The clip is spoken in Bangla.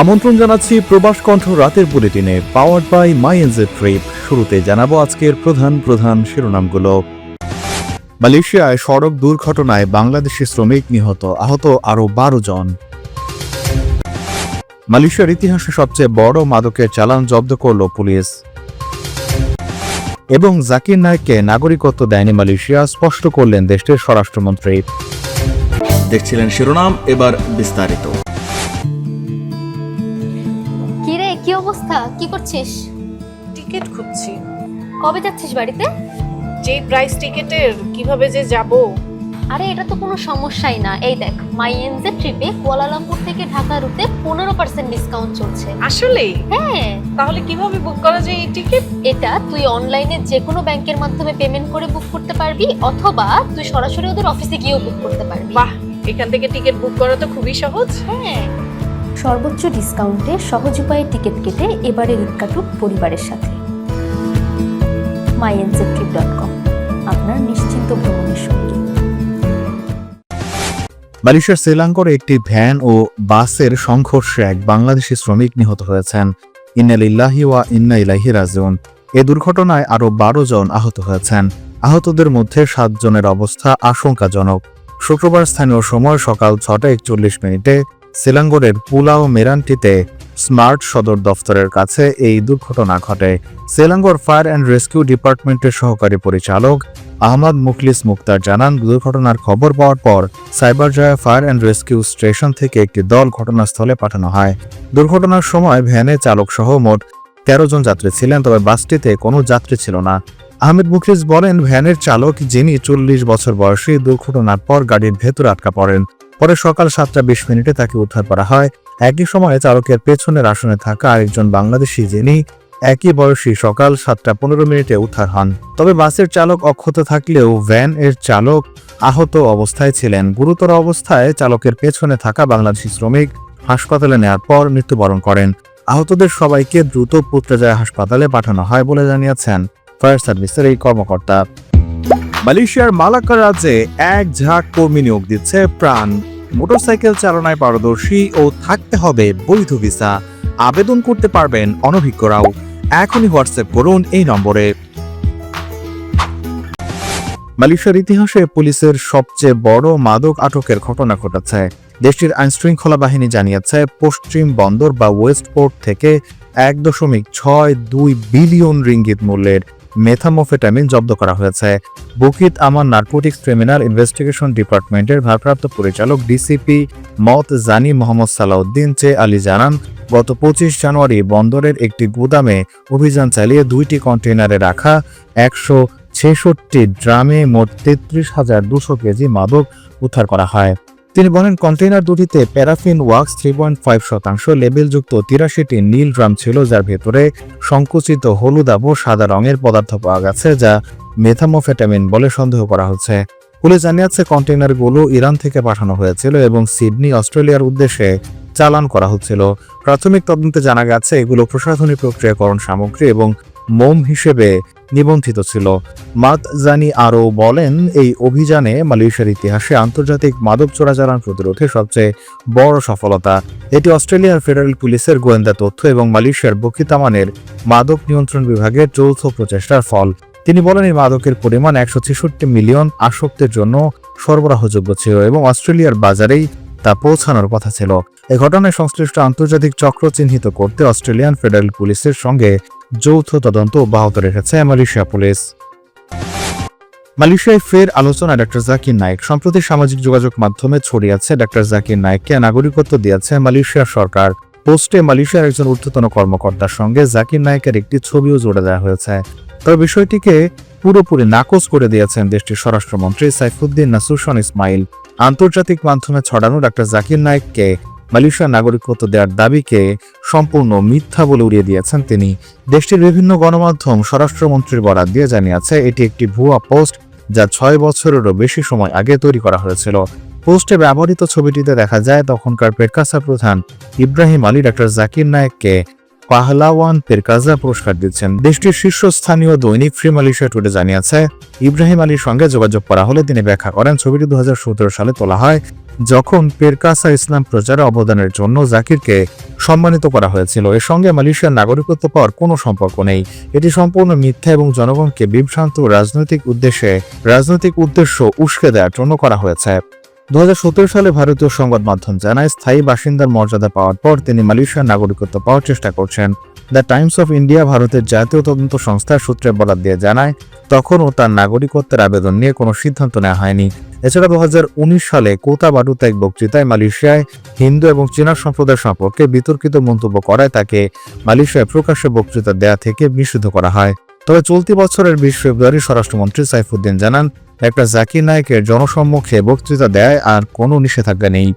আমন্ত্রণ জানাচ্ছি প্রবাস কণ্ঠ রাতের বুলেটিনে power by my NJ trip শুরুতে জানাব আজকের প্রধান প্রধান শিরোনামগুলো। মালয়েশিয়ায় সড়ক দুর্ঘটনায় বাংলাদেশি শ্রমিক নিহত, আহত আরও বারো জন। মালয়েশিয়ার ইতিহাসে সবচেয়ে বড় মাদকের চালান জব্দ করল পুলিশ। এবং জাকির নায়ককে নাগরিকত্ব দেয়নি মালয়েশিয়া, স্পষ্ট করলেন দেশটির স্বরাষ্ট্রমন্ত্রী। দেখছিলেন শিরোনাম, এবার বিস্তারিত। কি অবস্থা? কি করছিস? টিকিট খুঁজছি। কবে যাচ্ছিস বাড়িতে? যে প্রাইস টিকিটের কীভাবে যে যাব? আরে এটা তো কোনো সমস্যাই না। এই দেখ মাই এনজে ট্রিপে কুয়ালালামপুর থেকে ঢাকা রুটে পনেরো পার্সেন্ট ডিসকাউন্ট চলছে। আসলে হ্যাঁ। তাহলে কীভাবে বুক করা যায় এই টিকিট এটা তুই অনলাইনে যে কোনো ব্যাংকের মাধ্যমে পেমেন্ট করে বুক করতে পারবি অথবা তুই সরাসরি ওদের অফিসে গিয়েও বুক করতে পারবি। বাহ! এখান থেকে টিকিট বুক করা তো খুবই সহজ। হ্যাঁ। সর্বোচ্চ ডিসকাউন্টে সহজ উপায়ে টিকিট কেটে এবারে ঈদ কাটুক পরিবারের সাথে। আপনার নিশ্চিন্ত ভ্রমণের সঙ্গী। মালয়েশিয়ার শ্রীলঙ্কার একটি ভ্যান ও বাসের সংঘর্ষে এক বাংলাদেশি শ্রমিক নিহত হয়েছেন। ইন্নালিল্লাহি ওয়া ইন্না ইলাইহি রাজিউন। এ দুর্ঘটনায় আরও বারো জন আহত হয়েছেন। আহতদের মধ্যে সাতজনের অবস্থা আশঙ্কাজনক। শুক্রবার স্থানীয় সময় সকাল ছটা একচল্লিশ মিনিটে সিলাঙ্গরের পুলাও মেরানটিতে স্মার্ট সদর দফতরের কাছে এই দুর্ঘটনা ঘটে। সেলাঙ্গর ফায়ার অ্যান্ড রেস্কিউ ডিপার্টমেন্টের সহকারী পরিচালক আহমদ মুখলিস মুক্তার জানান, দুর্ঘটনার খবর পাওয়ার পর সাইবার জয়া ফায়ার অ্যান্ড রেস্কিউ স্টেশন থেকে একটি দল ঘটনাস্থলে পাঠানো হয়। দুর্ঘটনার সময় ভ্যানে চালক সহ মোট তেরো জন যাত্রী ছিলেন, তবে বাসটিতে কোনো যাত্রী ছিল না। আহমেদ মুখলিস বলেন, ভ্যানের চালক, যিনি চল্লিশ বছর বয়সী, দুর্ঘটনার পর গাড়ির ভেতরে আটকা পড়েন। পরে সকাল সাতটা বিশ মিনিটে তাকে উদ্ধার করা হয়। একই সময়ে চালকের পেছনের আসনে থাকা আরেকজন বাংলাদেশি যিনি একই বয়সী সকাল সাতটা পনেরো মিনিটে উদ্ধার হন। তবে বাসের চালক অক্ষত থাকলেও ভ্যান এর চালক আহত অবস্থায় ছিলেন। গুরুতর অবস্থায় চালকের পেছনে থাকা বাংলাদেশি শ্রমিক হাসপাতালে নেওয়ার পর মৃত্যুবরণ করেন। আহতদের সবাইকে দ্রুত পুত্রজায় হাসপাতালে পাঠানো হয় বলে জানিয়েছেন ফায়ার সার্ভিসের এই কর্মকর্তা। মালয়েশিয়ার মালাক্কা রাজ্যে এক ঝাঁক কর্মী নিয়োগ দিচ্ছে প্রাণ। মোটরসাইকেল চালনায় পারদর্শী ও থাকতে হবে বৈধ ভিসা। আবেদন করতে পারবেন অনভিজ্ঞরাও। এখনই হোয়াটসঅ্যাপ করুন এই নম্বরে। মালয়েশিয়ার ইতিহাসে পুলিশের সবচেয়ে বড় মাদক আটকের ঘটনা ঘটেছে। দেশটির আইনশৃঙ্খলা বাহিনী জানিয়েছে, পশ্চিম বন্দর বা ওয়েস্ট পোর্ট থেকে এক দশমিক ছয় দুই বিলিয়ন রিঙ্গিত মূল্যের মেথামোফেটামিন জব্দ করা হয়েছে। বুকিত আমার নার্কোটিক্স ক্রিমিনাল ইনভেস্টিগেশন ডিপার্টমেন্টের ভারপ্রাপ্ত পরিচালক ডিসিপি মত জানি মোহাম্মদ সালাউদ্দিন চে আলী জানান, গত পঁচিশ জানুয়ারি বন্দরের একটি গুদামে অভিযান চালিয়ে দুইটি কন্টেইনারে রাখা একশো ছেষট্টি ড্রামে মোট তেত্রিশ হাজার দুশো কেজি মাদক উদ্ধার করা হয়। তিনি বলেন, কন্টেইনার দুটিতে paraffin wax three point five শতাংশ, লেবেলযুক্ত তিরাশিটি নীল ড্রাম ছিল, যার ভেতরে সংকুচিত হলুদাভ সাদা রঙের পদার্থ পাওয়া গেছে, যা মেথামোফেটামিন বলে সন্দেহ করা হচ্ছে। পুলিশ জানিয়েছে, কন্টেইনারগুলো ইরান থেকে পাঠানো হয়েছিল এবং সিডনি, অস্ট্রেলিয়ার উদ্দেশ্যে চালান করা হচ্ছিল। প্রাথমিক তদন্তে জানা গেছে, এগুলো প্রশাসনিক প্রক্রিয়াকরণ সামগ্রী এবং মোম হিসেবে নিবন্ধিত ছিল। মাত জানি আরও বলেন, এই অভিযানে মালয়েশিয়ার ইতিহাসে আন্তর্জাতিক মাদক চোরাচালান প্রতিরোধে সবচেয়ে বড় সফলতা। এটি অস্ট্রেলিয়ার ফেডারেল পুলিশের গোয়েন্দা তথ্য এবং মালয়েশিয়ার বকিতামানের মাদক নিয়ন্ত্রণ বিভাগের যৌথ প্রচেষ্টার ফল। তিনি বলেন, এই মাদকের পরিমাণ একশো ছেষট্টি মিলিয়ন আসক্তের জন্য সরবরাহযোগ্য ছিল এবং অস্ট্রেলিয়ার বাজারেই তা পৌঁছানোর কথা ছিল। এ ঘটনায় সংশ্লিষ্ট আন্তর্জাতিক চক্র চিহ্নিত করতে অস্ট্রেলিয়ান ফেডারেল পুলিশের সঙ্গে যৌথ তদন্ত অব্যাহত রেখেছে মালয়েশিয়া পুলিশ। মালয়েশিয়ায় ফের আলোচনা ডক্টর জাকির নায়েক। সম্প্রতি সামাজিক যোগাযোগ মাধ্যমে ছড়িয়েছে ডক্টর জাকির নায়েককে নাগরিকত্ব দিয়েছে মালয়েশিয়া সরকার। পোস্টে মালয়েশিয়ার একজন ঊর্ধ্বতন কর্মকর্তার সঙ্গে জাকির নায়েকের একটি ছবিও জুড়ে দেওয়া হয়েছে। তবে বিষয়টিকে পুরোপুরি নাকচ করে দিয়েছেন দেশটির স্বরাষ্ট্রমন্ত্রী সাইফুদ্দিন নাসুসন ইসমাইল। আন্তর্জাতিক মাধ্যমে ছড়ানো ডক্টর জাকির নায়েককে মালয়েশিয়ার নাগরিকত্ব দেওয়ার দাবিকে সম্পূর্ণ মিথ্যা বলে উড়িয়ে দিয়েছেন তিনি। দেশটির বিভিন্ন গণমাধ্যম স্বরাষ্ট্রমন্ত্রীর বরাদ দিয়ে জানিয়েছে, এটি একটি ভুয়া পোস্ট যা ছয় বছরেরও বেশি সময় আগে তৈরি করা হয়েছিল। পোস্টে ব্যবহৃত ছবিটিতে দেখা যায়, তখনকার পেরকাসা প্রধান ইব্রাহিম আলী ডক্টর জাকির নায়েককে পাহলাওয়ান পেরকাজা পুরস্কার দিচ্ছেন। দেশটির শীর্ষস্থানীয় দৈনিক ফ্রি মালয়েশিয়া টুডে জানিয়েছে, ইব্রাহিম আলীর সঙ্গে যোগাযোগ করা হলে তিনি ব্যাখ্যা করেন, ছবিটি দু হাজার সতেরো সালে তোলা হয়। যখন পেরকাসা ইসলাম প্রচারে অবদানের জন্য জাকিরকে সম্মানিত করা হয়েছিল, এর সঙ্গে মালয়েশিয়ার নাগরিকত্ব পাওয়ার কোনো সম্পর্ক নেই। এটি সম্পূর্ণ মিথ্যা এবং জনগণকে বিভ্রান্ত রাজনৈতিক উদ্দেশ্যে, রাজনৈতিক উদ্দেশ্য উস্কে দেওয়ার জন্য করা হয়েছে। দু হাজার সতেরো সালে ভারতীয় সংবাদ মাধ্যম জানায়, স্থায়ী বাসিন্দার মর্যাদা পাওয়ার পর তিনি মালয়েশিয়ার নাগরিকত্ব পাওয়ার চেষ্টা করছেন। দ্য টাইমস অফ ইন্ডিয়া ভারতের জাতীয় তদন্ত সংস্থার সূত্রে বরাদ দিয়ে জানায় তখনও তার নাগরিকত্বের আবেদন নিয়ে কোনো সিদ্ধান্ত নেওয়া হয়নি। এছাড়া দুই হাজার উনিশ সালে কোতা বাডুতে এক বক্তৃতায় মালয়েশিয়ায় হিন্দু এবং চীনা সম্প্রদায় সম্পর্কে বিতর্কিত মন্তব্য করায় তাকে মালয়েশিয়ায় প্রকাশ্যে বক্তৃতা দেয়া থেকে নিষিদ্ধ করা হয়। তবে চলতি বছরের বিশ ফেব্রুয়ারি স্বরাষ্ট্রমন্ত্রী সাইফুদ্দিন জানান, একটা জাকির নায়কের জনসম্মুখে বক্তৃতা দেয় আর কোনো নিষেধাজ্ঞা নেই।